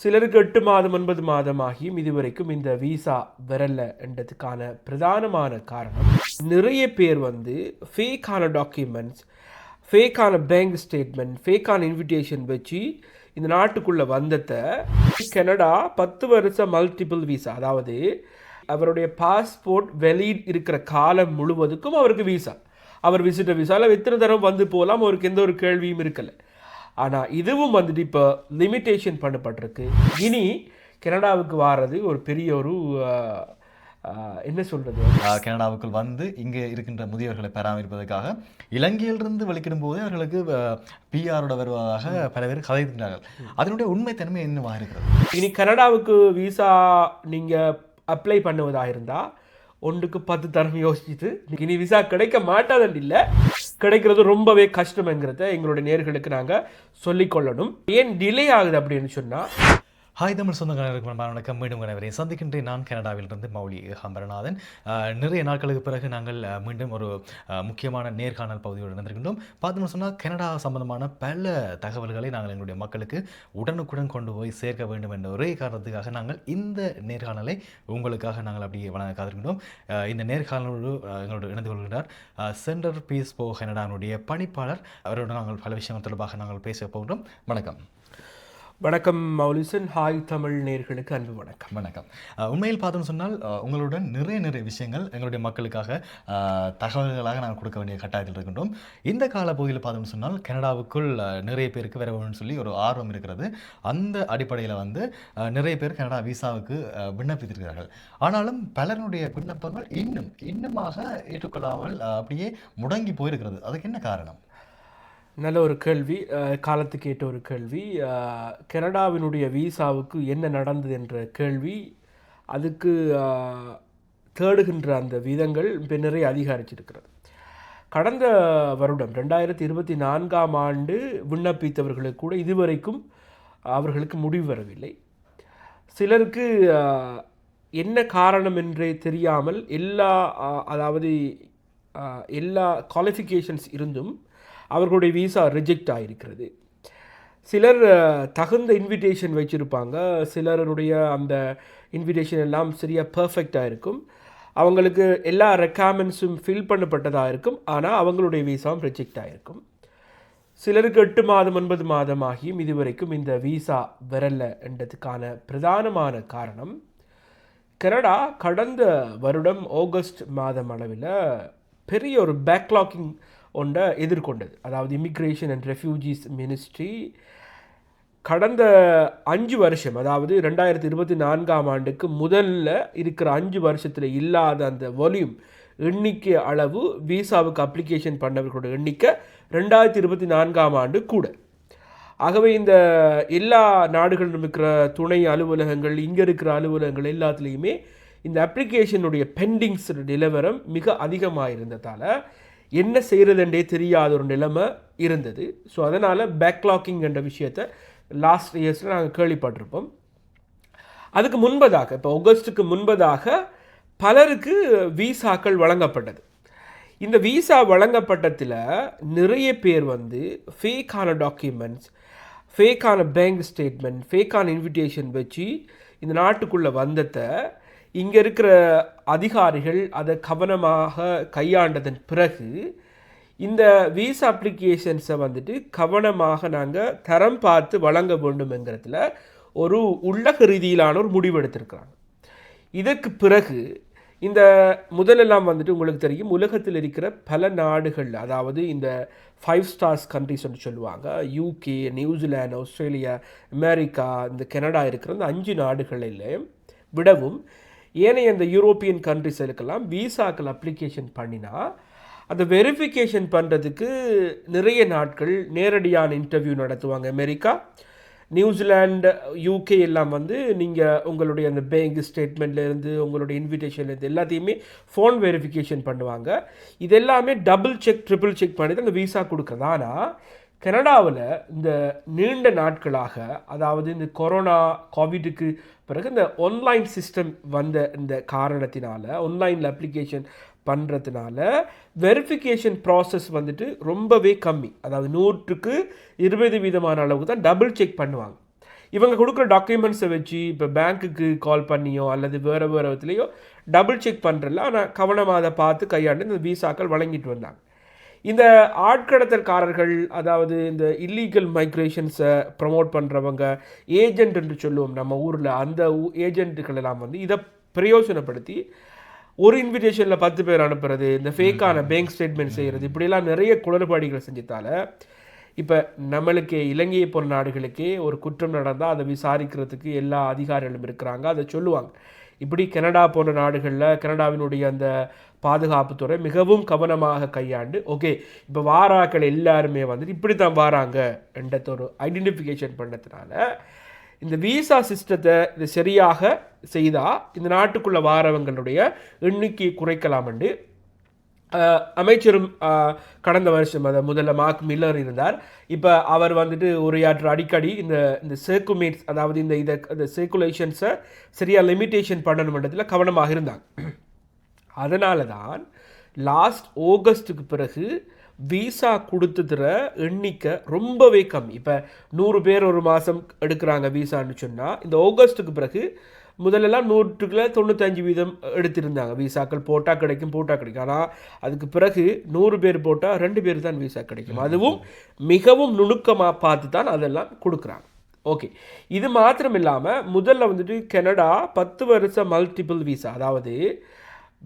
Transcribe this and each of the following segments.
சிலருக்கு எட்டு மாதம் ஒன்பது மாதம் ஆகியும் இதுவரைக்கும் இந்த விசா வரல என்றதுக்கான பிரதானமான காரணம் நிறைய பேர் வந்து ஃபேக்கான டாக்குமெண்ட்ஸ் ஃபேக்கான பேங்க் ஸ்டேட்மெண்ட் ஃபேக்கான இன்விடேஷன் வச்சு இந்த நாட்டுக்குள்ளே வந்ததை கனடா பத்து வருஷம் மல்டிபிள் விசா அதாவது அவருடைய பாஸ்போர்ட் வெளியில் இருக்கிற காலம் முழுவதுக்கும் அவருக்கு விசா அவர் விசிட்டர் விசாவில் எத்தனை தரம் வந்து போகலாம் அவருக்கு எந்த ஒரு கேள்வியும் இருக்கலை. ஆனால் இதுவும் வந்துட்டு இப்போ லிமிட்டேஷன் பண்ணப்பட்டிருக்கு. இனி கனடாவுக்கு வாரது ஒரு பெரிய ஒரு என்ன சொல்கிறது ஆஹ் கனடாவுக்குள் வந்து இங்கே இருக்கின்ற முதியவர்களை பராமரிப்பதற்காக இலங்கையிலிருந்து வெளிக்கிடும் போதே அவர்களுக்கு பிஆரோட வருவதாக பல பேர் கதைக்கின்றார்கள் அதனுடைய உண்மைத்தன்மை என்னவாக இருக்கிறது? இனி கனடாவுக்கு விசா நீங்கள் அப்ளை பண்ணுவதாக இருந்தால் ஒன்றுக்கு பத்து தரம் யோசிச்சுட்டு இனி விசா கிடைக்க மாட்டாதன்னு இல்லை. கிடைக்கிறது ரொம்பவே கஷ்டம்ங்கிறத எங்களுடைய நேர்களுக்கு நாங்கள் சொல்லிக்கொள்ளணும் ஏன் டிலே ஆகுது அப்படின்னு சொன்னால் ஹாய் தமிழ் சொந்தங்களுக்கு வணக்கம். மீண்டும் அனைவரையும் சந்திக்கின்றேன். நான் கனடாவிலிருந்து மௌலி ஹம்பரநாதன் நிறைய நாட்களுக்கு பிறகு நாங்கள் மீண்டும் ஒரு முக்கியமான நேர்காணல் பகுதியோடு இருந்திருக்கின்றோம் பார்த்தோம்னு சொன்னால் கனடா சம்பந்தமான பல தகவல்களை நாங்கள் எங்களுடைய மக்களுக்கு உடனுக்குடன் கொண்டு போய் சேர்க்க வேண்டும் என்ற ஒரே காரணத்துக்காக நாங்கள் இந்த நேர்காணலை உங்களுக்காக நாங்கள் அப்படியே வழங்க காத்திருக்கின்றோம். இந்த நேர்காணலோடு எங்களோட எங்களோடு இணைந்து கொள்கிறார் சென்டர் பீஸ் போ கனடானுடைய பணிப்பாளர். அவரோடு நாங்கள் பல விஷயங்கள் தொடர்பாக நாங்கள் பேச போகிறோம் வணக்கம். வணக்கம் மௌலிசன். ஹாய் தமிழ் நேர்களுக்கு அன்பு வணக்கம். வணக்கம். உண்மையில் பார்த்தோம்னு சொன்னால் உங்களுடன் நிறைய நிறைய விஷயங்கள் எங்களுடைய மக்களுக்காக தகவல்களாக நாங்கள் கொடுக்க வேண்டிய கட்டாயத்தில் இருக்கின்றோம். இந்த கால பகுதியில் பார்த்தோம்னு சொன்னால் கனடாவுக்குள் நிறைய பேருக்கு வர வேணும்னு சொல்லி ஒரு ஆர்வம் இருக்கிறது. அந்த அடிப்படையில் வந்து நிறைய பேர் கனடா விசாவுக்கு விண்ணப்பித்திருக்கிறார்கள். ஆனாலும் பலருடைய விண்ணப்பங்கள் இன்னும் இன்னுமாக ஏற்றுக்கொள்ளாமல் அப்படியே முடங்கி போயிருக்கிறது. அதுக்கு என்ன காரணம்? நல்ல ஒரு கேள்வி காலத்துக்கு ஏற்ற ஒரு கேள்வி. கனடாவினுடைய விசாவுக்கு என்ன நடந்தது என்ற கேள்வி. அதுக்கு தேடுகின்ற அந்த விதங்கள் பின்னரே நிறைய அதிகரிச்சிருக்கிறது. கடந்த வருடம் ரெண்டாயிரத்தி இருபத்தி நான்காம் ஆண்டு விண்ணப்பித்தவர்களுக்கு கூட இதுவரைக்கும் அவர்களுக்கு முடிவு வரவில்லை. சிலருக்கு என்ன காரணம் என்றே தெரியாமல் எல்லா அதாவது எல்லா குவாலிஃபிகேஷன்ஸ் இருந்தும் அவர்களுடைய விசா ரிஜெக்ட் ஆகிருக்கிறது சிலர் தகுந்த இன்விடேஷன் வச்சுருப்பாங்க. சிலருடைய அந்த இன்விடேஷன் எல்லாம் சரியாக பர்ஃபெக்டாக இருக்கும். அவங்களுக்கு எல்லா ரெக்காமெண்ட்ஸும் ஃபில் பண்ணப்பட்டதாக இருக்கும். ஆனால் அவங்களுடைய விசாவும் ரிஜெக்ட் ஆகிருக்கும் சிலருக்கு எட்டு மாதம் ஒன்பது மாதம் ஆகியும் இதுவரைக்கும் இந்த விசா வரல என்றதுக்கான பிரதானமான காரணம் கனடா கடந்த வருடம் ஆகஸ்ட் மாதம் அளவில் பெரிய ஒரு பேக்லாக்கிங் ஒன்றை எதிர்கொண்டது. அதாவது இமிக்ரேஷன் அண்ட் ரெஃப்யூஜிஸ் மினிஸ்ட்ரி கடந்த அஞ்சு வருஷம் அதாவது ரெண்டாயிரத்தி இருபத்தி நான்காம் ஆண்டுக்கு முதல்ல இருக்கிற அஞ்சு வருஷத்தில் இல்லாத அந்த வால்யூம் எண்ணிக்கை அளவு விசாவுக்கு அப்ளிகேஷன் பண்ணவர்களோட எண்ணிக்கை ரெண்டாயிரத்தி இருபத்தி நான்காம் ஆண்டு கூட. ஆகவே இந்த எல்லா நாடுகளிலும் இருக்கிற துணை அலுவலகங்கள் இங்கே இருக்கிற அலுவலகங்கள் எல்லாத்துலேயுமே இந்த அப்ளிகேஷனுடைய பெண்டிங்ஸ் நிலவரம் மிக அதிகமாக இருந்ததால் என்ன செய்கிறதுன்றே தெரியாத ஒரு நிலைமை இருந்தது. ஸோ அதனால் பேக்லாக்கிங் என்ற விஷயத்தை லாஸ்ட் இயர்ஸில் நாங்கள் கேள்விப்பட்டிருப்போம். அதுக்கு முன்பதாக இப்போ ஆகஸ்ட்டுக்கு முன்பதாக பலருக்கு விசாக்கள் வழங்கப்பட்டது. இந்த விசா வழங்கப்பட்டதில் நிறைய பேர் வந்து ஃபேக்கான டாக்குமெண்ட்ஸ் ஃபேக்கான பேங்க் ஸ்டேட்மெண்ட் ஃபேக்கான இன்விடேஷன் வச்சு இந்த நாட்டுக்குள்ளே வந்ததை இங்கே இருக்கிற அதிகாரிகள் அதை கவனமாக கையாண்டதன் பிறகு இந்த விசா அப்ளிகேஷன்ஸை வந்துட்டு கவனமாக நாங்கள் தரம் பார்த்து வழங்க வேண்டுமெங்கிறதுல ஒரு உள்ளக ரீதியிலான ஒரு முடிவெடுத்திருக்கிறாங்க இதற்கு பிறகு இந்த முதலெல்லாம் வந்துட்டு உங்களுக்கு தெரியும் உலகத்தில் இருக்கிற பல நாடுகள் அதாவது இந்த ஃபைவ் ஸ்டார்ஸ் கண்ட்ரிஸ்னு சொல்லுவாங்க UK New Zealand Australia America இந்த கனடா இருக்கிற இந்த அஞ்சு நாடுகளில் விடவும் ஏனைய இந்த யூரோப்பியன் கண்ட்ரிஸுக்கெல்லாம் விசாக்கள் அப்ளிகேஷன் பண்ணினா அந்த வெரிஃபிகேஷன் பண்ணுறதுக்கு நிறைய நாட்கள் நேரடியான இன்டர்வியூ நடத்துவாங்க. அமெரிக்கா நியூசிலாண்டு யூகே எல்லாம் வந்து நீங்கள் உங்களுடைய அந்த பேங்க் ஸ்டேட்மெண்ட்லேருந்து உங்களுடைய இன்விடேஷன்லேருந்து எல்லாத்தையுமே ஃபோன் வெரிஃபிகேஷன் பண்ணுவாங்க. இது எல்லாமே டபுள் செக் ட்ரிபிள் செக் பண்ணி தான் அந்த விசா கொடுக்குறது. ஆனால் கனடாவில் இந்த நீண்ட நாட்களாக அதாவது இந்த கொரோனா கோவிடுக்கு பிறகு இந்த ஆன்லைன் சிஸ்டம் வந்த இந்த காரணத்தினால ஆன்லைனில் அப்ளிகேஷன் பண்ணுறதுனால வெரிஃபிகேஷன் ப்ராசஸ் வந்துட்டு ரொம்பவே கம்மி. அதாவது நூற்றுக்கு இருபது வீதமான அளவுக்கு தான் டபுள் செக் பண்ணுவாங்க. இவங்க கொடுக்குற டாக்குமெண்ட்ஸை வச்சு இப்போ பேங்க்குக்கு கால் பண்ணியோ அல்லது வேறு வேறு விதத்துலேயோ டபுள் செக் பண்ணுறல ஆனால் கவனமாக அதை பார்த்து கையாண்டு இந்த விசாக்கள் வழங்கிட்டு வந்தாங்க. இந்த ஆட்கடத்தல்காரர்கள் அதாவது இந்த இல்லீகல் மைக்ரேஷன்ஸை ப்ரமோட் பண்ணுறவங்க ஏஜென்ட் என்று சொல்லுவோம் நம்ம ஊரில் அந்த ஏஜென்ட்டுகள் எல்லாம் வந்து இதை பிரயோஜனப்படுத்தி ஒரு இன்விடேஷனில் பத்து பேர் அனுப்புறது இந்த ஃபேக்கான பேங்க் ஸ்டேட்மெண்ட் செய்கிறது இப்படியெல்லாம் நிறைய குளறுபடிகள் செஞ்சதால இப்போ நம்மளுக்கு இலங்கையை போன்ற நாடுகளுக்கே ஒரு குற்றம் நடந்தால் அதை விசாரிக்கிறதுக்கு எல்லா அதிகாரிகளும் இருக்கிறாங்க அதை சொல்லுவாங்க. இப்படி கனடா போன்ற நாடுகளில் கனடாவினுடைய அந்த பாதுகாப்புத்துறை மிகவும் கவனமாக கையாண்டு ஓகே இப்போ வாராக்கள் எல்லாருமே வந்துட்டு இப்படி தான் வாராங்க என்றத ஒரு ஐடென்டிஃபிகேஷன் பண்ணதுனால இந்த விசா சிஸ்டத்தை இது சரியாக செய்தால் இந்த நாட்டுக்குள்ளே வாரவங்களுடைய எண்ணிக்கையை குறைக்கலாம் என்று அமைச்சரும் கடந்த வருஷம் அதை முதல்ல மார்க் மில்லர் இருந்தார். இப்போ அவர் வந்துட்டு உரையாற்ற அடிக்கடி இந்த இந்த சர்க்குமேட்ஸ் அதாவது இந்த இதை இந்த சர்க்குலேஷன்ஸை சரியாக லிமிட்டேஷன் பண்ணணுன்றதுல கவனமாக இருந்தாங்க அதனால தான் லாஸ்ட் ஆகஸ்ட்டுக்கு பிறகு விசா கொடுத்துதுற எண்ணிக்கை ரொம்பவே கம்மி. இப்போ நூறு பேர் ஒரு மாதம் எடுக்கிறாங்க விசான்னு சொன்னால் இந்த ஆகஸ்ட்டுக்கு பிறகு முதல்லலாம் நூற்றுக்குள்ள தொண்ணூத்தஞ்சு வீதம் எடுத்திருந்தாங்க. விசாக்கள் போட்டால் கிடைக்கும் போட்டால் கிடைக்கும். ஆனால் அதுக்கு பிறகு நூறு பேர் போட்டால் ரெண்டு பேர் தான் விசா கிடைக்கும். அதுவும் மிகவும் நுணுக்கமாக பார்த்து தான் அதெல்லாம் கொடுக்குறாங்க. ஓகே. இது மாத்திரம் இல்லாமல் முதல்ல வந்துட்டு கனடா பத்து வருஷம் மல்டிபிள் விசா அதாவது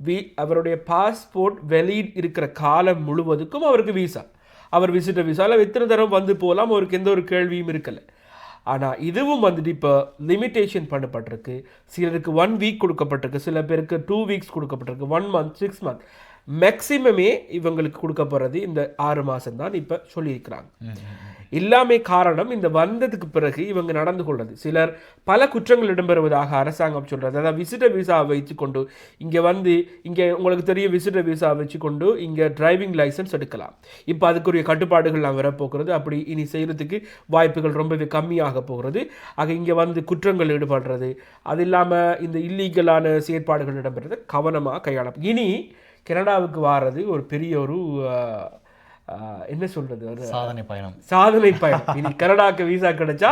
வி அவருடைய பாஸ்போர்ட் வெளியில் இருக்கிற காலம் முழுவதுக்கும் அவருக்கு விசா அவர் விசிட்டர் விசாவில் எத்தனை தரம் வந்து போகலாம் அவருக்கு எந்த ஒரு கேள்வியும் இருக்கலை. ஆனால் இதுவும் வந்துட்டு இப்போ லிமிட்டேஷன் பண்ணப்பட்டிருக்கு. சிலருக்கு ஒன் வீக் கொடுக்கப்பட்டிருக்கு சில பேருக்கு டூ வீக்ஸ் கொடுக்கப்பட்டிருக்கு ஒன் மந்த் சிக்ஸ் மந்த் மேக்ஸிமமே இவங்களுக்கு கொடுக்க போகிறது இந்த ஆறு மாதம் தான் இப்போ சொல்லியிருக்கிறாங்க. எல்லாமே காரணம் இந்த வந்ததுக்கு பிறகு இவங்க நடந்து கொள்வது சிலர் பல குற்றங்கள் இடம்பெறுவதாக அரசாங்கம் சொல்கிறது அதாவது விசிட்டர் விசா வச்சுக்கொண்டு இங்கே வந்து இங்கே உங்களுக்கு தெரியும் விசிட்டர் விசா வச்சுக்கொண்டு இங்கே டிரைவிங் லைசன்ஸ் எடுக்கலாம். இப்போ அதுக்குரிய கட்டுப்பாடுகள்லாம் வரப்போகிறது. அப்படி இனி செய்கிறதுக்கு வாய்ப்புகள் ரொம்பவே கம்மியாக போகிறது. ஆக இங்கே வந்து குற்றங்கள் ஈடுபடுறது. அது இல்லாமல் இந்த இல்லீகலான செயற்பாடுகள் இடம்பெறது கவனமாக கையாள இனி கனடாவுக்கு வாரது ஒரு பெரிய ஒரு என்ன சொல்றது ஒரு சாதனை பயணம். சாதனை பயணம். இனி கனடாக்கு விசா கிடைச்சா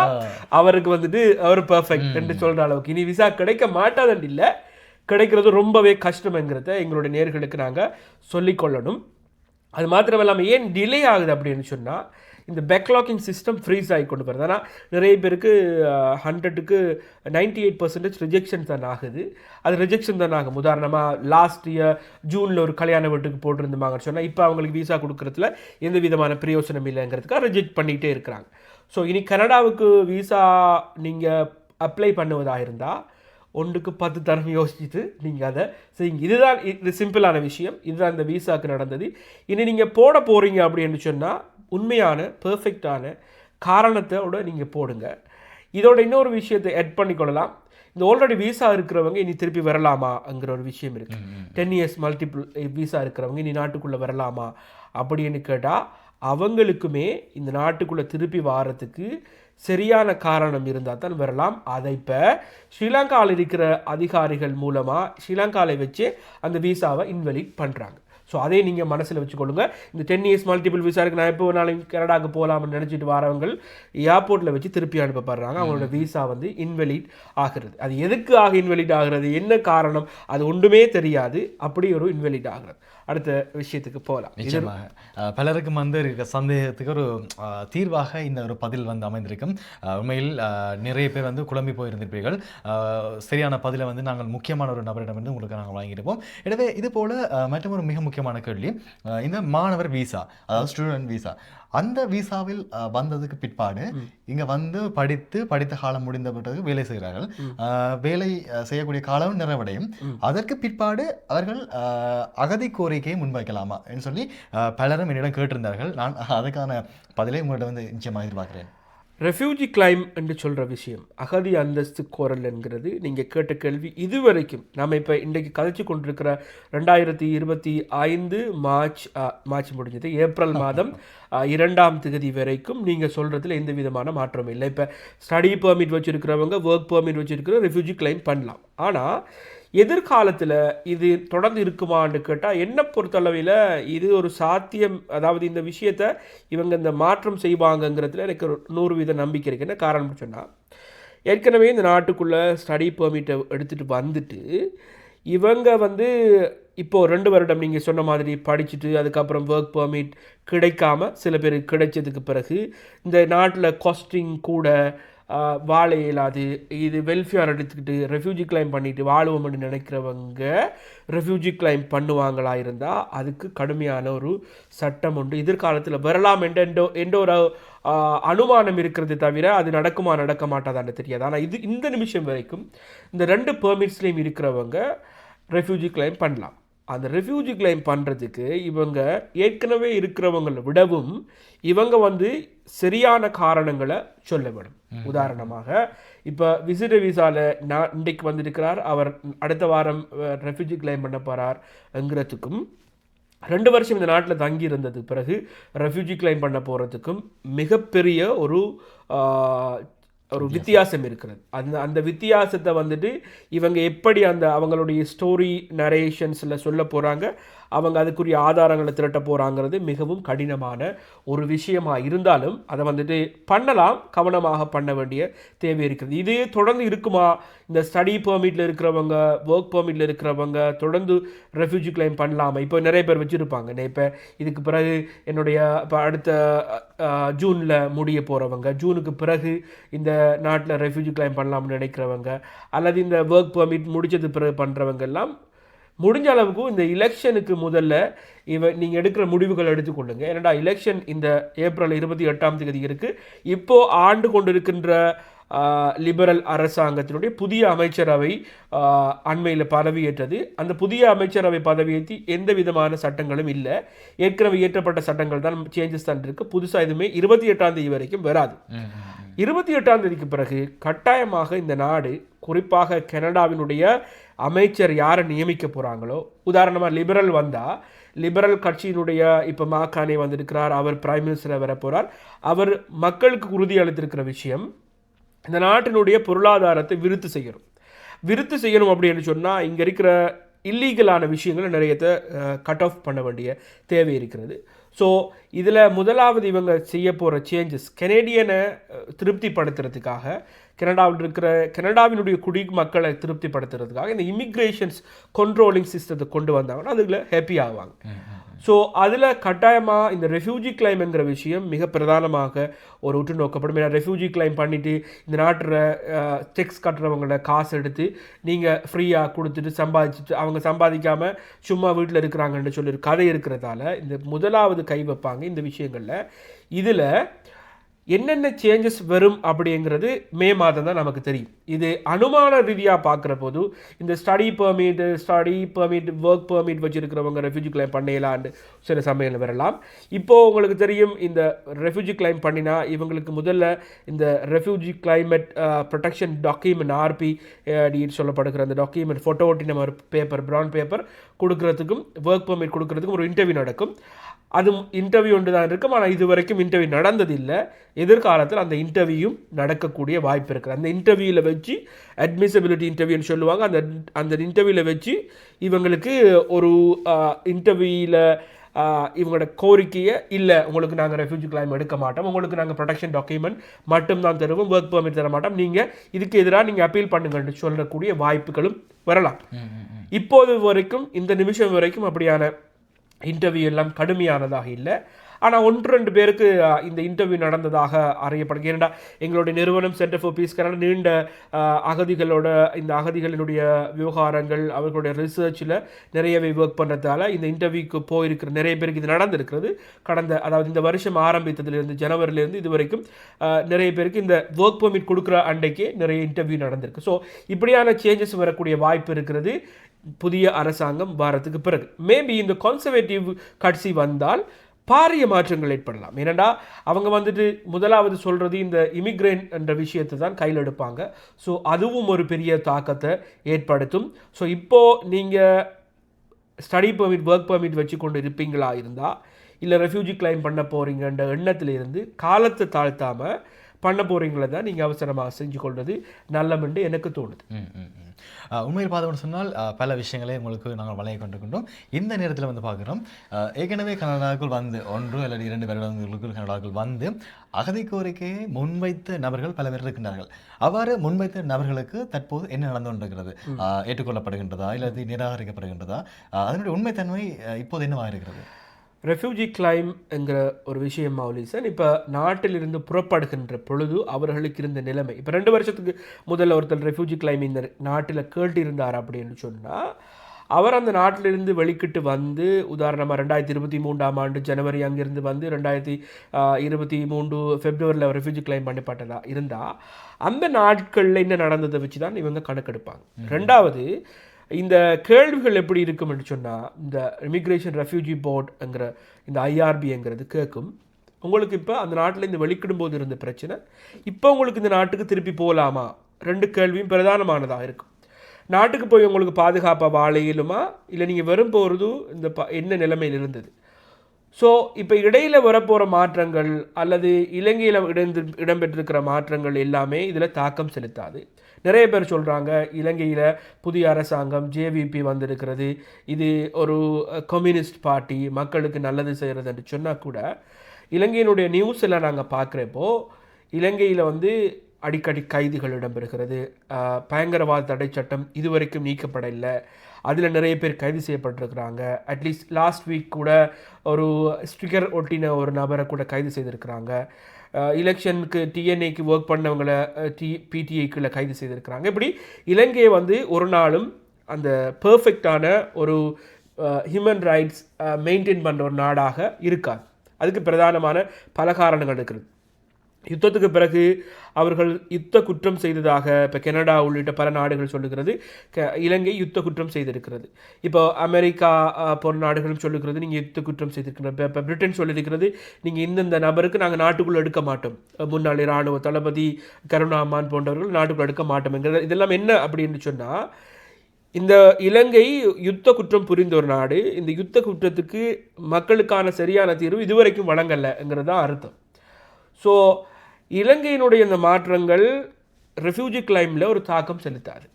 அவருக்கு வந்துட்டு அவர் பெர்ஃபெக்ட் என்று சொல்ற அளவுக்கு. இனி விசா கிடைக்க மாட்டாதன் இல்ல. கிடைக்கிறது ரொம்பவே கஷ்டம்ங்கிறத எங்களுடைய நேர்களுக்கு நாங்க சொல்லிக்கொள்ளணும் அது மாத்திரம் இல்லாமல் ஏன் டிலே ஆகுது அப்படின்னு சொன்னா இந்த பேக்லாக்கிங் சிஸ்டம் ஃப்ரீஸ் ஆகி கொண்டு போகிறது ஆனால் நிறைய பேருக்கு ஹண்ட்ரட்டுக்கு நைன்டி எயிட் பர்சன்டேஜ் ரிஜெக்ஷன் தான் ஆகுது. அது ரிஜெக்ஷன் தான் ஆகும். உதாரணமாக லாஸ்ட் இயர் ஜூனில் ஒரு கல்யாண வீட்டுக்கு போட்டிருந்தாங்கன்னு சொன்னால் இப்போ அவங்களுக்கு விசா கொடுக்குறதுல எந்த விதமான பிரயோசனம் இல்லைங்கிறதுக்காக ரிஜெக்ட் பண்ணிக்கிட்டே இருக்கிறாங்க. ஸோ இனி கனடாவுக்கு விசா நீங்கள் அப்ளை பண்ணுவதாக இருந்தால் ஒன்றுக்கு பத்து தரம் யோசிச்சுட்டு நீங்கள் அதை செய்யுங்க. இதுதான் இது சிம்பிளான விஷயம். இதுதான் இந்த விசாவுக்கு நடந்தது. இனி நீங்கள் போட போகிறீங்க அப்படின்னு சொன்னால் உண்மையான பெர்ஃபெக்டான காரணத்தோட நீங்கள் போடுங்க. இதோட இன்னொரு விஷயத்தை ஆட் பண்ணிக்கொள்ளலாம். இந்த ஆல்ரெடி விசா இருக்கிறவங்க இனி திருப்பி வரலாமாங்கிற ஒரு விஷயம் இருக்கு. டென் இயர்ஸ் மல்டிபிள் விசா இருக்கிறவங்க இனி நாட்டுக்குள்ளே வரலாமா அப்படின்னு கேட்டால் அவங்களுக்குமே இந்த நாட்டுக்குள்ளே திருப்பி வாரத்துக்கு சரியான காரணம் இருந்தால் தான் வரலாம். அதை இப்போ ஸ்ரீலங்காவில் இருக்கிற அதிகாரிகள் மூலமாக ஸ்ரீலங்காவில் வச்சு அந்த விசாவை இன்வெலிட் பண்ணுறாங்க ஸோ அதை நீங்கள் மனசில் வச்சுக்கொள்ளுங்க. இந்த டென் இயர்ஸ் மல்டிபிள் விசா இருக்கு. நான் எப்போ வேணாலும் கனடாக்கு போகலாம்னு நினச்சிட்டு வரவங்க ஏர்போர்ட்டில் வச்சு திருப்பி அனுப்பப்படுறாங்க அவங்களோட விசா வந்து இன்வெலிட் ஆகிறது. அது எதுக்கு ஆக இன்வெலிட் ஆகிறது? என்ன காரணம்? அது ஒன்றுமே தெரியாது. அப்படி ஒரு இன்வெலிட் ஆகிறது. அடுத்த விஷயத்துக்கு போகலாம் நிச்சயமாக. பலருக்கும் வந்து இருக்க சந்தேகத்துக்கு ஒரு தீர்வாக இந்த ஒரு பதில் வந்து அமைந்திருக்கும். உண்மையில் நிறைய பேர் வந்து குழம்பி போயிருந்திருப்பீர்கள். சரியான பதிலை வந்து நாங்கள் முக்கியமான ஒரு நபரிடம் வந்து உங்களுக்கு நாங்கள் வழங்கியிருப்போம். எனவே இது போல மற்றும் ஒரு மிக முக்கியமான கேள்வி. இந்த மாணவர் விசா அதாவது ஸ்டூடெண்ட் விசா அந்த விசாவில் வந்ததுக்கு பிற்பாடு இங்க வந்து படித்து படித்த காலம் முடிந்த பிறகு வேலை செய்கிறார்கள். வேலை செய்யக்கூடிய காலம் நிறைவடையும். அதற்கு பிற்பாடு அவர்கள் அகதி கோரிக்கையை முன்வைக்கலாமா? என்று சொல்லி பலரும் என்னிடம் கேட்டிருந்தார்கள். நான் அதுக்கான பதிலை உங்களிடம் வந்து நிச்சயமாக எதிர்பார்க்கிறேன். ரெஃப்யூஜி கிளைம் என்று சொல்கிற விஷயம் அகதி அந்தஸ்து கோரல் என்கிறது. நீங்கள் கேட்ட கேள்வி இதுவரைக்கும் நாம் இப்போ இன்றைக்கு கதைச்சு கொண்டிருக்கிற ரெண்டாயிரத்தி இருபத்தி ஐந்து மார்ச் மார்ச் முடிஞ்சது. ஏப்ரல் மாதம் இரண்டாம் தேதி வரைக்கும் நீங்கள் சொல்கிறதுல எந்த விதமான மாற்றம் இல்லை. இப்போ ஸ்டடி பெர்மிட் வச்சுருக்கிறவங்க ஒர்க் பெர்மிட் வச்சுருக்கிற ரெஃப்யூஜி கிளைம் பண்ணலாம். ஆனால் எதிர்காலத்தில் இது தொடர்ந்து இருக்குமான்னு கேட்டால் என்னை பொறுத்தளவில் இது ஒரு சாத்தியம். அதாவது இந்த விஷயத்தை இவங்க இந்த மாற்றம் செய்வாங்கங்கிறதுல எனக்கு ஒரு நூறு வீத நம்பிக்கை இருக்கு. என்ன காரணம் சொன்னால் ஏற்கனவே இந்த நாட்டுக்குள்ளே ஸ்டடி பெர்மிட்டை எடுத்துகிட்டு வந்துட்டு இவங்க வந்து இப்போது ரெண்டு வருடம் நீங்கள் சொன்ன மாதிரி படிச்சுட்டு அதுக்கப்புறம் ஒர்க் பெர்மிட் கிடைக்காம சில பேர் கிடைச்சதுக்கு பிறகு இந்த நாட்டில் காஸ்டிங் கூட வாழ இயலாது. இது வெல்ஃபேர் எடுத்துக்கிட்டு ரெஃப்யூஜி கிளைம் பண்ணிட்டு வாழுவோம்னு நினைக்கிறவங்க ரெஃப்யூஜி கிளைம் பண்ணுவாங்களா இருந்தால் அதுக்கு கடுமையான ஒரு சட்டம் உண்டு. எதிர்காலத்தில் வரலாம் என்ற என்ற ஒரு அனுமானம் இருக்கிறது தவிர அது நடக்குமா நடக்க மாட்டாதான்னு தெரியாது. ஆனால் இது இந்த நிமிஷம் வரைக்கும் இந்த ரெண்டு பெர்மிட்ஸ்லேயும் இருக்கிறவங்க ரெஃப்யூஜி கிளைம் பண்ணலாம். அந்த ரெஃப்யூஜி கிளைம் பண்ணுறதுக்கு இவங்க ஏற்கனவே இருக்கிறவங்களை விடவும் இவங்க வந்து சரியான காரணங்களை சொல்ல வேணும் உதாரணமாக இப்போ விசிட்டர் விசாவில் நான் இன்றைக்கு வந்திருக்கிறார் அவர் அடுத்த வாரம் ரெஃப்யூஜி கிளைம் பண்ண போகிறார்ங்கிறதுக்கும் ரெண்டு வருஷம் இந்த நாட்டில் தங்கி இருந்ததுக்கு பிறகு ரெஃப்யூஜி கிளைம் பண்ண போகிறதுக்கும் மிகப்பெரிய ஒரு ஆஹ், ஒரு வித்தியாசம். இருக்கிறது. அந்த அந்த வித்தியாசத்தை வந்துட்டு இவங்க எப்படி அந்த அவங்களுடைய ஸ்டோரி நரேஷன்ஸில் சொல்ல போகிறாங்க அவங்க அதுக்குரிய ஆதாரங்களை திரட்ட போகிறாங்கிறது மிகவும் கடினமான ஒரு விஷயமாக இருந்தாலும் அதை வந்துட்டு பண்ணலாம் கவனமாக பண்ண வேண்டிய தேவை இருக்கிறது. இதே தொடர்ந்து இருக்குமா? இந்த ஸ்டடி பெர்மிட்டில் இருக்கிறவங்க ஒர்க் பெர்மிட்டில் இருக்கிறவங்க தொடர்ந்து ரெஃப்யூஜி கிளைம் பண்ணலாமா? இப்போ நிறைய பேர் வச்சுருப்பாங்க. இப்போ இதுக்கு பிறகு என்னுடைய இப்போ அடுத்த ஜூனில் முடிய போகிறவங்க ஜூனுக்கு பிறகு இந்த நாட்டில் ரெஃப்யூஜி கிளைம் பண்ணலாம்னு நினைக்கிறவங்க அல்லது இந்த ஒர்க் பெர்மிட் முடித்தது பிறகு பண்ணுறவங்க எல்லாம் முடிஞ்ச அளவுக்கு இந்த எலெக்ஷனுக்கு முதல்ல இவ நீங்கள் எடுக்கிற முடிவுகள் எடுத்துக்கொள்ளுங்க ஏன்னா எலெக்ஷன் இந்த ஏப்ரல் இருபத்தி எட்டாம் தேதி இருக்குது இப்போ ஆண்டு கொண்டிருக்கின்ற லிபரல் அரசாங்கத்தினுடைய புதிய அமைச்சரவை அண்மையில் பதவியேற்றது. அந்த புதிய அமைச்சரவை பதவியேற்றி எந்த விதமான சட்டங்களும் இல்லை. ஏற்கனவே இயற்றப்பட்ட சட்டங்கள் தான் சேஞ்சஸ் தான் இருக்குது புதுசாக எதுவுமே இருபத்தி எட்டாம் தேதி வரைக்கும் வராது. இருபத்தி எட்டாம் தேதிக்கு பிறகு கட்டாயமாக இந்த நாடு குறிப்பாக கனடாவினுடைய அமைச்சர் யாரை நியமிக்க போகிறாங்களோ உதாரணமாக லிபரல் வந்தால் லிபரல் கட்சியினுடைய இப்போ மாகாணி வந்திருக்கிறார் அவர் பிரைம் மினிஸ்டராக வர போகிறார் அவர் மக்களுக்கு உறுதி அளித்திருக்கிற விஷயம் இந்த நாட்டினுடைய பொருளாதாரத்தை விருத்து செய்யணும். விருத்து செய்யணும் அப்படின்னு சொன்னால் இங்கே இருக்கிற இல்லீகலான விஷயங்களை நிறையத்தை கட் ஆஃப் பண்ண வேண்டிய தேவை இருக்கிறது. ஸோ இதில் முதலாவது இவங்க செய்ய போகிற சேஞ்சஸ் கெனேடியனை திருப்திப்படுத்துறதுக்காக கனடாவில் இருக்கிற கனடாவினுடைய குடி மக்களை திருப்திப்படுத்துறதுக்காக இந்த இமிக்ரேஷன்ஸ் கண்ட்ரோலிங் சிஸ்டத்தை கொண்டு வந்தாங்கன்னா அதில் ஹாப்பி ஆவாங்க. ஸோ அதில் கட்டாயமாக இந்த ரெஃப்யூஜி கிளைம்ங்கிற விஷயம் மிக பிரதானமாக ஒரு உற்று நோக்கப்படும் ஏன்னா ரெஃப்யூஜி கிளைம் பண்ணிவிட்டு இந்த நாட்டில் டெக்ஸ் கட்டுறவங்கள காசு எடுத்து நீங்கள் ஃப்ரீயாக கொடுத்துட்டு சம்பாதிச்சுட்டு அவங்க சம்பாதிக்காமல் சும்மா வீட்டில் இருக்கிறாங்கன்னு சொல்லி ஒரு கதை இருக்கிறதால இந்த முதலாவது கை வைப்பாங்க இந்த விஷயங்களில். இதில் என்னென்ன சேஞ்சஸ் வரும் அப்படிங்கிறது மே மாதம் தான் நமக்கு தெரியும். இது அனுமான ரீதியாக பார்க்குற போது இந்த study permit study permit work permit வச்சுருக்கிறவங்க refugee claim பண்ணிடலான்னு சில சமயங்கள் வரலாம். இப்போது உங்களுக்கு தெரியும் இந்த ரெஃப்யூஜி கிளைம் பண்ணினா இவங்களுக்கு முதல்ல இந்த refugee claimant protection document R P அப்படின்னு சொல்லப்படுகிற அந்த டாக்குமெண்ட் ஃபோட்டோ ஒட்டின ஒரு பேப்பர் ப்ரௌன் பேப்பர் கொடுக்கறதுக்கும் ஒர்க் பெர்மிட் கொடுக்கறதுக்கும் ஒரு இன்டர்வியூ நடக்கும். அது இன்டர்வியூ ஒன்று தான் இருக்கும். ஆனால் இது வரைக்கும் இன்டர்வியூ நடந்ததில்லை. எதிர்காலத்தில் அந்த இன்டர்வியூயும் நடக்கக்கூடிய வாய்ப்பு இருக்குது. அந்த இன்டர்வியூவில் வச்சு அட்மிசபிலிட்டி இன்டர்வியூன்னு சொல்லுவாங்க. அந்த அந்த இன்டர்வியூவில் வச்சு இவங்களுக்கு ஒரு இன்டர்வியூவில் இவங்களோட கோரிக்கையை இல்லை உங்களுக்கு நாங்கள் ரெஃப்யூஜி கிளைம் எடுக்க மாட்டோம். உங்களுக்கு நாங்கள் ப்ரொடெக்ஷன் டாக்குமெண்ட் மட்டும்தான் தருவோம். ஒர்க் பெர்மிட் தர மாட்டோம். நீங்கள் இதுக்கு எதிராக நீங்கள் அப்பீல் பண்ணுங்கன்னு சொல்லக்கூடிய வாய்ப்புகளும் வரலாம். இப்போது வரைக்கும் இந்த நிமிஷம் வரைக்கும் அப்படியான இன்டர்வியூ எல்லாம் கடுமையானதாக இல்லை. ஆனால் ஒன்று ரெண்டு பேருக்கு இந்த இன்டர்வியூ நடந்ததாக அறியப்படுகிறது. ஏன்னா எங்களுடைய நிறுவனம் சென்டர் ஃபார் பீஸ்கரான நீண்ட அகதிகளோட இந்த அகதிகளினுடைய விவகாரங்கள் அவர்களுடைய ரிசர்ச்சில் நிறையவே ஒர்க் பண்ணுறதால இந்த இன்டர்வியூக்கு போயிருக்கிற நிறைய பேருக்கு இது நடந்திருக்கிறது. கடந்த அதாவது இந்த வருஷம் ஆரம்பித்ததுலேருந்து ஜனவரிலேருந்து இது வரைக்கும் நிறைய பேருக்கு இந்த ஒர்க் பெர்மிட் கொடுக்குற அன்றைக்கே நிறைய இன்டர்வியூ நடந்திருக்கு. ஸோ இப்படியான சேஞ்சஸ் வரக்கூடிய வாய்ப்பு இருக்கிறது. புதிய அரசாங்கம் வாரத்துக்கு பிறகு. மேபி இந்த கன்சர்வேட்டிவ் கட்சி வந்தால் பாரிய மாற்றங்கள் ஏற்படலாம். ஏனண்டா அவங்க வந்துட்டு முதலாவது சொல்கிறது இந்த இமிக்ரேன் என்ற விஷயத்தை தான் கையில் எடுப்பாங்க. ஸோ அதுவும் ஒரு பெரிய தாக்கத்தை ஏற்படுத்தும். ஸோ இப்போது நீங்கள் ஸ்டடி பர்மிட் ஒர்க் பர்மிட் வச்சு கொண்டு இருப்பீங்களா இருந்தால் இல்லை ரெஃப்யூஜி கிளைம் பண்ண போகிறீங்கன்ற எண்ணத்தில் இருந்து காலத்தை தாழ்த்தாமல் பண்ண போகிறீங்கள தான் நீங்கள் அவசரமாக செஞ்சு கொள்வது நல்லமென்று எனக்கு தோணுது. உண்மையில் பார்த்தோம்னு சொன்னால் பல விஷயங்களை உங்களுக்கு நாங்கள் வழங்கி கொண்டிருக்கின்றோம். இந்த நேரத்தில் வந்து பார்க்குறோம் ஏற்கனவே கனடாவுக்குள் வந்து ஒன்று அல்லது இரண்டு வருடங்களுக்குள் கனடாவுக்குள் வந்து அகதி கோரிக்கையை முன்வைத்த நபர்கள் பல பேர் இருக்கின்றார்கள். அவ்வாறு முன்வைத்த நபர்களுக்கு தற்போது என்ன நடந்து கொண்டிருக்கிறது ஏற்றுக்கொள்ளப்படுகின்றதா இல்லது நிராகரிக்கப்படுகின்றதா? அதனுடைய உண்மைத்தன்மை இப்போது என்னவாக இருக்கிறது ரெஃப்யூஜி கிளைம் என்கிற ஒரு விஷயம் மௌலிசன் இப்போ நாட்டிலிருந்து புறப்படுகின்ற பொழுது அவர்களுக்கு இருந்த நிலைமை இப்போ ரெண்டு வருஷத்துக்கு முதல்ல ஒருத்தர் ரெஃப்யூஜி கிளைம் இந்த நாட்டில் கேட்டிருந்தார் அப்படின்னு சொன்னால் அவர் அந்த நாட்டிலிருந்து வெளிக்கிட்டு வந்து உதாரணமாக ரெண்டாயிரத்தி இருபத்தி மூன்றாம் ஆண்டு ஜனவரி அங்கிருந்து வந்து ரெண்டாயிரத்தி இருபத்தி மூன்று ஃபெப்ரவரியில் ரெஃப்யூஜி கிளைம் பண்ணப்பட்டதா இருந்தால் அந்த நாட்களில் என்ன நடந்ததை வச்சு தான் இவங்க கணக்கெடுப்பாங்க. ரெண்டாவது இந்த கேள்விகள் எப்படி இருக்கும் என்று சொன்னால் இந்த இமிக்ரேஷன் ரெஃப்யூஜி போர்டுங்கிற இந்த ஐஆர்பிங்கிறது கேட்கும் உங்களுக்கு இப்போ அந்த நாட்டில் இந்த வெளிக்கிடும் போது இருந்த பிரச்சனை இப்போ உங்களுக்கு இந்த நாட்டுக்கு திருப்பி போகலாமா ரெண்டு கேள்வியும் பிரதானமானதாக இருக்கும். நாட்டுக்கு போய் உங்களுக்கு பாதுகாப்பாக வாழ இயலுமா? இல்லை நீங்கள் வெறும் போகிறது இந்த ப என்ன நிலைமையில் இருந்தது? ஸோ இப்போ இடையில் வரப்போகிற மாற்றங்கள் அல்லது இலங்கையில் இடந்து இடம்பெற்றிருக்கிற மாற்றங்கள் எல்லாமே இதில் தாக்கம் செலுத்தாது. நிறைய பேர் சொல்கிறாங்க இலங்கையில் புதிய அரசாங்கம் ஜேவிபி வந்திருக்கிறது. இது ஒரு கம்யூனிஸ்ட் பார்ட்டி மக்களுக்கு நல்லது செய்கிறது என்று சொன்னால் கூட இலங்கையினுடைய நியூஸில் நாங்கள் பார்க்குறப்போ இலங்கையில் வந்து அடிக்கடி கைதுகள் இடம்பெறுகிறது. பயங்கரவாத தடை சட்டம் இதுவரைக்கும் நீக்கப்படவில்லை அதில் நிறைய பேர் கைது செய்யப்பட்டிருக்கிறாங்க. அட்லீஸ்ட் லாஸ்ட் வீக் கூட ஒரு ஸ்டிக்கர் ஒட்டின ஒரு நபரை கூட கைது செய்திருக்கிறாங்க. எலெக்ஷனுக்கு டிஎன்ஏக்கு ஒர்க் பண்ணவங்களை டி பிடிஐக்குள்ள கைது செய்திருக்கிறாங்க. இப்படி இலங்கையை வந்து ஒரு நாளும் அந்த பர்ஃபெக்டான ஒரு ஹியூமன் ரைட்ஸ் மெயின்டைன் பண்ணுற ஒரு நாடாக இருக்காது. அதுக்கு பிரதானமான பல காரணங்கள் இருக்குது. யுத்தத்துக்கு பிறகு அவர்கள் யுத்த குற்றம் செய்ததாக இப்போ கனடா உள்ளிட்ட பல நாடுகள் சொல்லுகிறது. க இலங்கை யுத்த குற்றம் செய்திருக்கிறது. இப்போ அமெரிக்கா போன்ற நாடுகளும் சொல்லுகிறது நீங்கள் யுத்த குற்றம் செய்திருக்கிறது இப்போ இப்போ பிரிட்டன் சொல்லியிருக்கிறது நீங்கள் இந்தந்த நபருக்கு நாங்கள் நாட்டுக்குள்ளே எடுக்க மாட்டோம். முன்னாள் இராணுவ தளபதி கருணாமான் போன்றவர்கள் நாட்டுக்குள்ளே எடுக்க மாட்டோம் என்கிறது. இதெல்லாம் என்ன அப்படின்னு சொன்னால் இந்த இலங்கை யுத்த குற்றம் புரிந்த ஒரு நாடு இந்த யுத்த குற்றத்துக்கு மக்களுக்கான சரியான தீர்வு இதுவரைக்கும் வழங்கலைங்கிறது தான் அர்த்தம். ஸோ இலங்கையினுடைய இந்த மாற்றங்கள் ரெஃப்யூஜி கிளைமில் ஒரு தாக்கம் செலுத்தாது.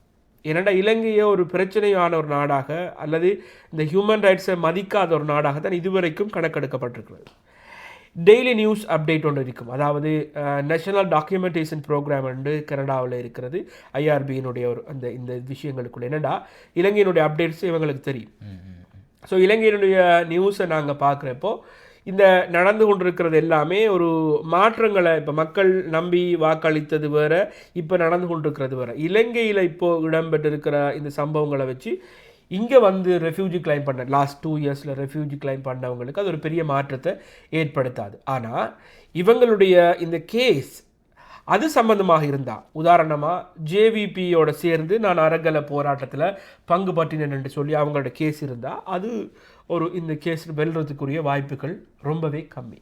ஏனெண்டா இலங்கையை ஒரு பிரச்சனையான ஒரு நாடாக அல்லது இந்த ஹியூமன் ரைட்ஸை மதிக்காத ஒரு நாடாக தான் இதுவரைக்கும் கணக்கெடுக்கப்பட்டிருக்கிறது. டெய்லி நியூஸ் அப்டேட் ஒன்று இருக்கும். அதாவது நேஷனல் டாக்குமெண்டேஷன் ப்ரோக்ராம் வந்து கனடாவில் இருக்கிறது. ஐஆர்பியினுடைய ஒரு அந்த இந்த விஷயங்களுக்குள்ள. என்னடா இலங்கையினுடைய அப்டேட்ஸ் இவங்களுக்கு தெரியும். ஸோ இலங்கையினுடைய நியூஸை நாங்கள் பார்க்குறப்போ இந்த நடந்து கொண்டிருக்கிறது எல்லாமே ஒரு மாற்றங்களை இப்போ மக்கள் நம்பி வாக்களித்தது வேற இப்போ நடந்து கொண்டிருக்கிறது வேறு. இலங்கையில் இப்போது இடம்பெற்றிருக்கிற இந்த சம்பவங்களை வச்சு இங்கே வந்து ரெஃப்யூஜி கிளைம் பண்ண லாஸ்ட் டூ இயர்ஸில் ரெஃப்யூஜி கிளைம் பண்ணவங்களுக்கு அது ஒரு பெரிய மாற்றத்தை ஏற்படுத்தாது. ஆனால் இவங்களுடைய இந்த கேஸ் அது சம்பந்தமாக இருந்தால் உதாரணமாக ஜேவிபியோட சேர்ந்து நான் அரங்கல போராட்டத்தில் பங்கு பற்றினேன் என்று சொல்லி அவங்களோட கேஸ் இருந்தால் அது ஒரு இந்த கேஸ் வெல்றதுக்குரிய வாய்ப்புகள் ரொம்பவே கம்மி.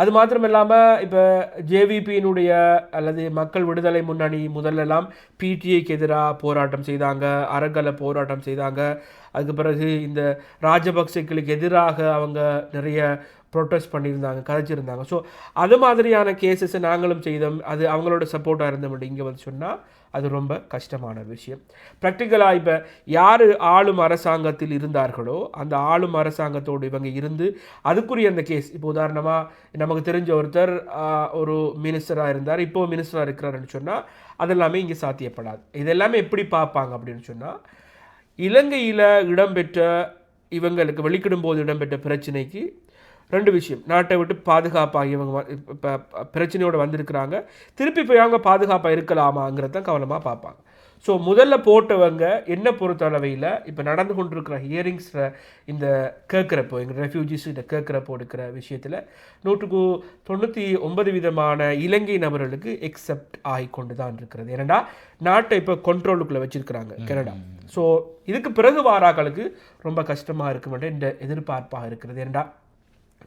அது மாத்திரம் இல்லாமல் இப்போ ஜேவிபியினுடைய அல்லது மக்கள் விடுதலை முன்னணி முதல்லலாம் பிடிஐக்கு எதிராக போராட்டம் செய்தாங்க அரங்கல போராட்டம் செய்தாங்க. அதுக்கு பிறகு இந்த ராஜபக்சேக்களுக்கு எதிராக அவங்க நிறைய ப்ரொட்டஸ்ட் பண்ணியிருந்தாங்க கதைச்சிருந்தாங்க. ஸோ அது மாதிரியான கேசஸை நாங்களும் செய்தோம். அது அவங்களோட சப்போர்ட்டாக இருந்தோம் இங்கே வந்து சொன்னால் அது ரொம்ப கஷ்டமான விஷயம். ப்ராக்டிக்கலாக இப்போ யார் ஆளும் அரசாங்கத்தில் இருந்தார்களோ அந்த ஆளும் அரசாங்கத்தோடு இவங்க இருந்து அதுக்குரிய அந்த கேஸ் இப்போ உதாரணமாக நமக்கு தெரிஞ்ச ஒருத்தர் ஒரு மினிஸ்டராக இருந்தார். இப்போ மினிஸ்டராக இருக்கிறாருன்னு சொன்னால் அதெல்லாமே இங்கே சாத்தியப்படாது. இதெல்லாமே எப்படி பார்ப்பாங்க அப்படின்னு சொன்னால் இலங்கையில் இடம்பெற்ற இவங்களுக்கு வெளிக்கிடும் போது இடம்பெற்ற பிரச்சனைக்கு ரெண்டு விஷயம். நாட்டை விட்டு பாதுகாப்பாக இவங்க இப்ப- பிரச்சனையோடு வந்திருக்கிறாங்க. திருப்பி போய் அவங்க பாதுகாப்பாக இருக்கலாமாங்கிறத கவனமாக பார்ப்பாங்க. ஸோ முதல்ல போட்டவங்க என்ன பொறுத்தளவையில் இப்போ நடந்து கொண்டிருக்கிற ஹியரிங்ஸில் இந்த கேட்குறப்போ எங்கள் ரெஃப்யூஜிஸ் இந்த கேட்குறப்போ எடுக்கிற விஷயத்தில் நூற்றுக்கு தொண்ணூற்றி ஒன்பது விதமான இலங்கை நபர்களுக்கு எக்ஸெப்ட் ஆகி கொண்டு தான் இருக்கிறது. ஏனடா நாட்டை இப்போ கண்ட்ரோலுக்குள்ளே வச்சிருக்கிறாங்க கனடா. ஸோ இதுக்கு பிறகு வாராக்களுக்கு ரொம்ப கஷ்டமாக இருக்கும் என்ற இந்த எதிர்பார்ப்பாக இருக்கிறது. ஏனடா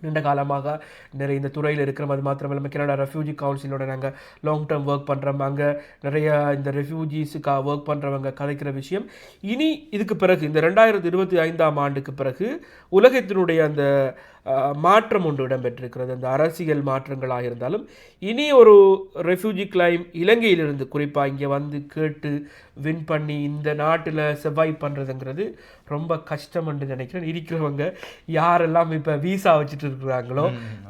நீண்ட காலமாக நிறைய இந்த துறையில் இருக்கிறோம் அது மாத்திரம் இல்லாமல் கனடா ரெஃப்யூஜி கவுன்சிலோட நாங்கள் லாங் டேர்ம் ஒர்க் பண்ணுறோம் அங்கே நிறைய இந்த ரெஃப்யூஜிஸுக்காக ஒர்க் பண்ணுறவங்க கதைக்கிற விஷயம். இனி இதுக்கு பிறகு இந்த ரெண்டாயிரத்தி இருபத்தி ஐந்தாம் ஆண்டுக்கு பிறகு உலகத்தினுடைய அந்த மாற்றம் ஒன்று இடம்பெற்றிருக்கிறது. அந்த அரசியல் மாற்றங்களாக இருந்தாலும் இனி ஒரு ரெஃப்யூஜி கிளைம் இலங்கையிலிருந்து குறிப்பாக இங்கே வந்து கேட்டு வின் பண்ணி இந்த நாட்டில் சர்வைவ் பண்ணுறதுங்கிறது ரொம்ப கஷ்டம் என்று நினைக்கிறேன். இருக்கிறவங்க யாரெல்லாம் இப்போ வீசா வச்சுட்டு இருக்கிறாங்களோ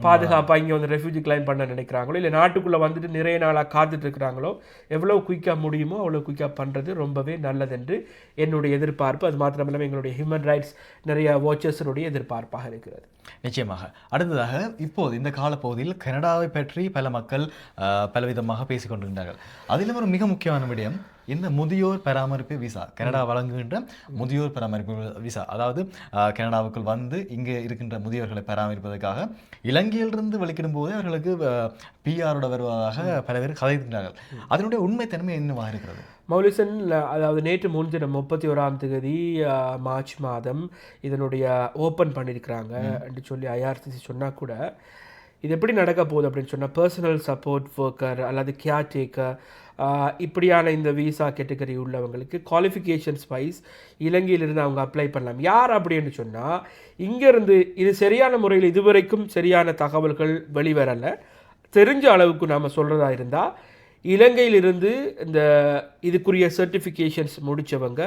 பாதுகாப்பாக இங்கே வந்து ரெஃப்யூஜி கிளைம் பண்ண நினைக்கிறாங்களோ இல்லை நாட்டுக்குள்ளே வந்துட்டு நிறைய நாளாக காத்துட்டு இருக்கிறாங்களோ எவ்வளோ குயிக்காக முடியுமோ அவ்வளோ குயிக்காக பண்ணுறது ரொம்பவே நல்லதென்று என்னுடைய எதிர்பார்ப்பு. அது மாத்திரமில்லாமல் எங்களுடைய ஹியூமன் ரைட்ஸ் நிறைய வாட்சர்ஸனுடைய எதிர்பார்ப்பாக இருக்கிறது. நிச்சயமாக. அடுத்ததாக இப்போது இந்த காலப்பகுதியில் கனடாவை பற்றி பல மக்கள் பலவிதமாக பேசிக் கொண்டிருக்கிறார்கள் அதிலும் ஒரு மிக முக்கியமான விடயம் இந்த முதியோர் பராமரிப்பு விசா கனடா வழங்குகின்ற முதியோர் பராமரிப்பு விசா. அதாவது கனடாவுக்குள் வந்து இங்கே இருக்கின்ற முதியோர்களை பராமரிப்பதற்காக இலங்கையிலிருந்து வெளிக்கிடும் போது அவர்களுக்கு பிஆரோட வருவதாக பல பேர் கதைக்கின்றார்கள் அதனுடைய உண்மைத்தன்மை என்னவாக இருக்கிறது? மௌலிசன் அதாவது நேற்று முன்தினம் முப்பத்தி ஓராம் தேதி மார்ச் மாதம் இதனுடைய ஓப்பன் பண்ணியிருக்கிறாங்க என்று சொல்லி ஐஆர்சிசி சொன்னால் கூட இது எப்படி நடக்க போகுது அப்படின்னு சொன்னால் பர்சனல் சப்போர்ட் ஒர்க்கர் அல்லது கேர் டேக்கர் இப்படியான இந்த விசா கேட்டகரி உள்ளவங்களுக்கு குவாலிஃபிகேஷன்ஸ் வைஸ் இலங்கையிலிருந்து அவங்க அப்ளை பண்ணலாம். யார் அப்படின்னு சொன்னால் இங்கேருந்து இது சரியான முறையில் இதுவரைக்கும் சரியான தகவல்கள் வெளிவரலை. தெரிஞ்ச அளவுக்கு நாம் சொல்கிறதா இருந்தால் இலங்கையிலிருந்து இந்த இதுக்குரிய சர்டிஃபிகேஷன்ஸ் முடித்தவங்க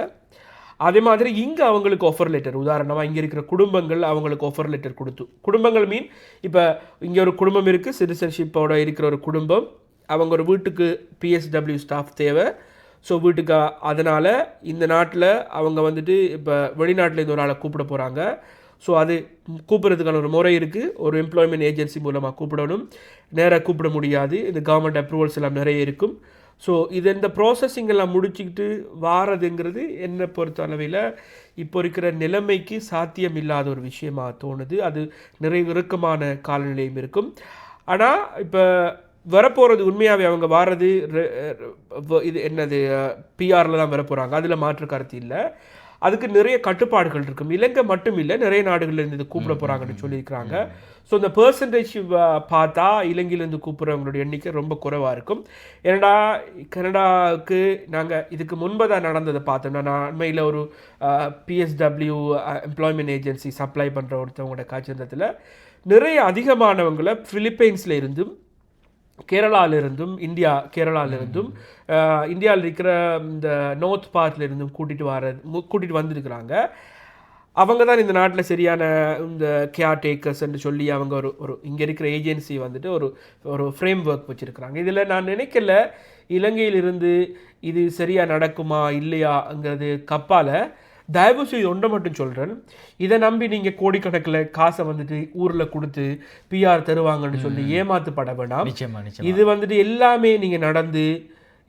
அதே மாதிரி இங்கே அவங்களுக்கு ஆஃபர் லெட்டர் உதாரணமாக இங்கே இருக்கிற குடும்பங்கள் அவங்களுக்கு ஆஃபர் லெட்டர் கொடுத்து குடும்பங்கள் மீன் இப்போ இங்கே ஒரு குடும்பம் இருக்குது சிட்டிசன்ஷிப்போட இருக்கிற ஒரு குடும்பம் அவங்க ஒரு வீட்டுக்கு பிஎஸ்டபிள்யூ ஸ்டாஃப் தேவை. ஸோ வீட்டுக்கு அதனால் இந்த நாட்டில் அவங்க வந்துட்டு இப்போ வெளிநாட்டில் இந்த ஒரு ஆளை கூப்பிட போகிறாங்க ஸோ அது கூப்பிட்றதுக்கான ஒரு முறை இருக்குது ஒரு எம்ப்ளாய்மெண்ட் ஏஜென்சி மூலமாக கூப்பிடணும். நேராக கூப்பிட முடியாது. இந்த கவர்மெண்ட் அப்ரூவல்ஸ் எல்லாம் நிறைய இருக்கும். ஸோ இது இந்த ப்ராசஸிங் எல்லாம் முடிச்சுக்கிட்டு வாரதுங்கிறது என்னை பொறுத்த அளவில் இப்போ இருக்கிற நிலைமைக்கு சாத்தியம் இல்லாத ஒரு விஷயமாக தோணுது. அது நிறைய இறுக்கமான காலநிலையும் இருக்கும். ஆனால் இப்போ வரப்போகிறது உண்மையாகவே அவங்க வாரது வ- இது என்னது பிஆரில் தான் வரப்போகிறாங்க அதில் மாற்று கருத்து இல்லை. அதுக்கு நிறைய கட்டுப்பாடுகள் இருக்கும். இலங்கை மட்டும் இல்லை நிறைய நாடுகள்ல இருந்து இது கூப்பிட போகிறாங்கன்னு சொல்லியிருக்கிறாங்க. ஸோ இந்த பெர்சன்டேஜ் பார்த்தா இலங்கையிலேருந்து கூப்பிட்றவங்களோட எண்ணிக்கை ரொம்ப குறைவாக இருக்கும். ஏன்னா கனடாவுக்கு நாங்கள் இதுக்கு முன்பதாக நடந்ததை பார்த்தோம்னா நான் அண்மையில் ஒரு பிஎஸ்டபிள்யூ எம்ப்ளாய்மெண்ட் ஏஜென்சி சப்ளை பண்ணுற ஒருத்தவங்களோட காட்சியந்தத்தில் நிறைய அதிகமானவங்களை பிலிப்பைன்ஸில் இருந்தும் கேரளாவிலிருந்தும் இந்தியா கேரளால இருந்தும் இந்தியாவில் இருக்கிற இந்த நோர்த் பார்ட்லேருந்தும் இருந்தும் வர கூட்டிகிட்டு வந்திருக்கிறாங்க. அவங்க தான் இந்த நாட்டில் சரியான இந்த கேர் டேக்கர்ஸ்ன்னு சொல்லி அவங்க ஒரு ஒரு இங்கே இருக்கிற ஏஜென்சி வந்துட்டு ஒரு ஒரு ஃப்ரேம் ஒர்க் வச்சுருக்கிறாங்க. இதில் நான் நினைக்கல இலங்கையிலிருந்து இது சரியாக நடக்குமா இல்லையாங்கிறது கப்பால் தயவு செய்து ஒன்றை மட்டும் சொல்கிறேன் இதை நம்பி நீங்கள் கோடிக்கணக்கில் காசை வந்துட்டு ஊரில் கொடுத்து பிஆர் தருவாங்கன்னு சொல்லி ஏமாத்துப்பட வேண்டாம் நிச்சயமா நிச்சயமா. இது வந்துட்டு எல்லாமே நீங்கள் நடந்து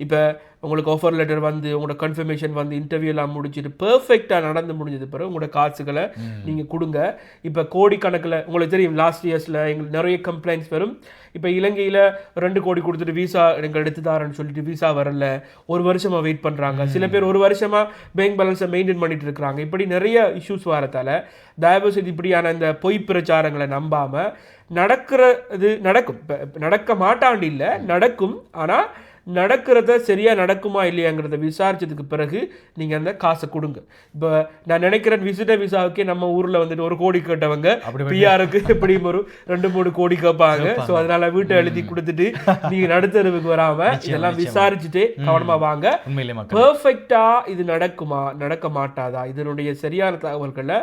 இப்போ உங்களுக்கு ஆஃபர் லெட்டர் வந்து உங்களோட கன்ஃபர்மேஷன் வந்து இன்டர்வியூ எல்லாம் முடிச்சுட்டு பெர்ஃபெக்டாக நடந்து முடிஞ்சது பிறகு உங்களோட காசுகளை நீங்கள் கொடுங்க. இப்போ கோடிக்கணக்கில் உங்களுக்கு தெரியும் லாஸ்ட் இயர்ஸில் எங்களுக்கு நிறைய கம்ப்ளைண்ட்ஸ் வரும். இப்போ இலங்கையில் ரெண்டு கோடி கொடுத்துட்டு விசா எங்க எடுத்து தாரேன்னு சொல்லிட்டு விசா வரல. ஒரு வருஷமாக வெயிட் பண்ணுறாங்க சில பேர் ஒரு வருஷமாக பேங்க் பேலன்ஸை மெயின்டைன் பண்ணிட்டு இருக்கிறாங்க. இப்படி நிறைய இஷ்யூஸ் வரத்தால தயவு செய்து இப்படியான இந்த பொய் பிரச்சாரங்களை நம்பாமல் நடக்கிறது நடக்கும். நடக்க மாட்டாண்டு இல்லை நடக்கும். ஆனால் நடக்கிறத சரியா நடக்குமா இல்லையாங்கிறத விசாரிச்சதுக்கு பிறகு நீங்க அந்த காசை கொடுங்க. இப்போ நான் நினைக்கிறேன் விசிட்டர் விசாவுக்கே நம்ம ஊர்ல வந்துட்டு ஒரு கோடி கேட்டவங்க பிஆருக்கு எப்படியும் ஒரு ரெண்டு மூணு கோடி கேட்பாங்க. ஸோ அதனால வீட்டை எழுதி கொடுத்துட்டு நீங்க நடுத்தருவுக்கு வராம இதெல்லாம் விசாரிச்சுட்டு கவனமா வாங்க. உண்மையிலே மக்கள். பெர்ஃபெக்டா இது நடக்குமா நடக்க மாட்டாதா? இதனுடைய சரியான தகவல்களை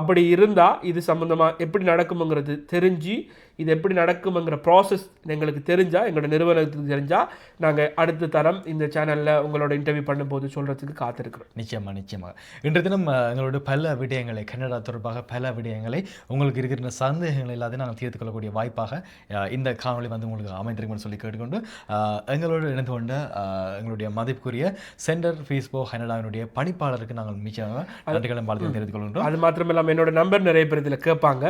அப்படி இருந்தா இது சம்பந்தமா எப்படி நடக்குமுங்கிறது தெரிஞ்சு இது எப்படி நடக்குமுங்கிற ப்ராசஸ் எங்களுக்கு தெரிஞ்சா எங்களோட நிறுவனத்துக்கு தெரிஞ்சா நாங்க அடுத்த தரம் இந்த சேனல்ல உங்களோட இன்டர்வியூ பண்ணும்போது சொல்றதுக்கு காத்திருக்கிறோம். நிச்சயமா நிச்சயமாக இன்றைய தினம் எங்களோட பல விடயங்களை கன்னடா தொடர்பாக பல விடயங்களை உங்களுக்கு இருக்கிற சந்தேகங்கள் எல்லாத்தையும் நாங்கள் தீர்த்து கொள்ளக்கூடிய வாய்ப்பாக இந்த காணொளி வந்து உங்களுக்கு அமைந்திருக்கும்னு சொல்லி கேட்டுக்கொண்டு எங்களோடு இணைந்து கொண்ட எங்களுடைய மதிப்புக்குரிய சென்டர் ஃபீஸ்போ கனடாவினுடைய பணிப்பாளருக்கு நாங்கள் மிச்சமாக நன்றிகளை வாழ்த்து தெரிவித்துக் கொள்கின்றோம். அது மாத்திரம் இல்லாம என்னோட நம்பர் நிறைய பேர் இதுல கேட்பாங்க.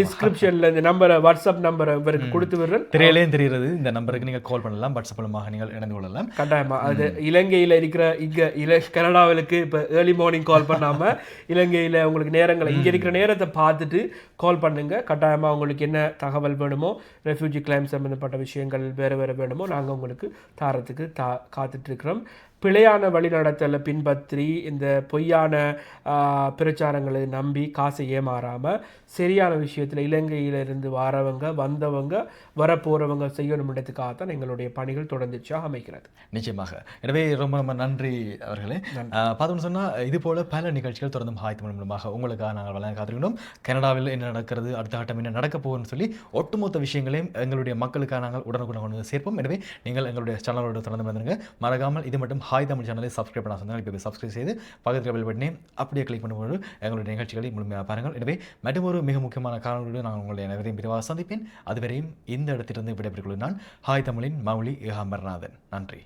டிஸ்கிரிப்ஷன்ல இந்த நம்பரை வாட்ஸ்அப் நம்பரை இவருக்கு கொடுத்து விடுறேன். திரையிலேயும் தெரிகிறது. இந்த நம்பருக்கு நீங்கள் கால் பண்ணலாம். வாட்ஸ்அப் மூலமாக நீங்கள் இணைந்து கொள்ளலாம். கட்டாயமா. அது இலங்கையில இருக்கிற இங்க இல கனடாவிலுக்கு இப்ப ஏர்லி மார்னிங் கால் பண்ணாம இலங்கையில உங்களுக்கு நேரங்களை இங்க இருக்கிற நேரத்தை பார்த்துட்டு கால் பண்ணுங்க. கட்டாயமா உங்களுக்கு என்ன தகவல் வேணுமோ ரெஃப்யூஜி கிளைம் சம்பந்தப்பட்ட விஷயங்கள் வேற வேற வேணுமோ நாங்க உங்களுக்கு தாரத்துக்கு தா காத்துட்டு இருக்கிறோம். பிழையான வழிநடத்தலை பின்பற்றி இந்த பொய்யான பிரச்சாரங்களை நம்பி காசை ஏமாறாமல் சரியான விஷயத்தில் இலங்கையிலிருந்து வரவங்க வந்தவங்க வரப்போகிறவங்க செய்யணுன்றதுக்காக தான் எங்களுடைய பணிகள் தொடர்ந்துச்சாக அமைக்கிறது நிச்சயமாக. எனவே ரொம்ப ரொம்ப நன்றி அவர்களே. பார்த்தோம்னு சொன்னால் இது போல பல நிகழ்ச்சிகள் தொடர்ந்து தமிழ் மூலமாக உங்களுக்காக நாங்கள் வழங்க காத்திருக்கிறோம். கனடாவில் என்ன நடக்கிறது அடுத்த கட்டம் என்ன நடக்க போகுதுன்னு சொல்லி ஒட்டுமொத்த விஷயங்களையும் எங்களுடைய மக்களுக்காக நாங்கள் உடனுக்குடன் கொண்டு சேர்ப்போம். எனவே நீங்கள் எங்களுடைய சேனலோட தொடர்ந்து வந்துருங்க மறக்காமல் இது மட்டும் ஹாய் தமிழ் சேனலை சப்ஸ்கிரைப் பண்ண சொன்னால் இப்போ சப்ஸ்கிரைப் செய்து பக்கத்தில் பெல் பட்டனே அப்படியே கிளிக் பண்ணும்போது எங்களுடைய நிகழ்ச்சிகளை முழுமையாக பாருங்கள். எனவே மற்றும் ஒரு மிக முக்கியமான காரணங்களோடு நான் உங்களுடைய அனைவரையும் விரிவாக சந்திப்பேன். அதுவரையும் இந்த இடத்திலிருந்து விடைபெற்றுக் கொள்கிறேன் நான். ஹாய் தமிழின் மௌலி ஏகாம்பரநாதன் நன்றி.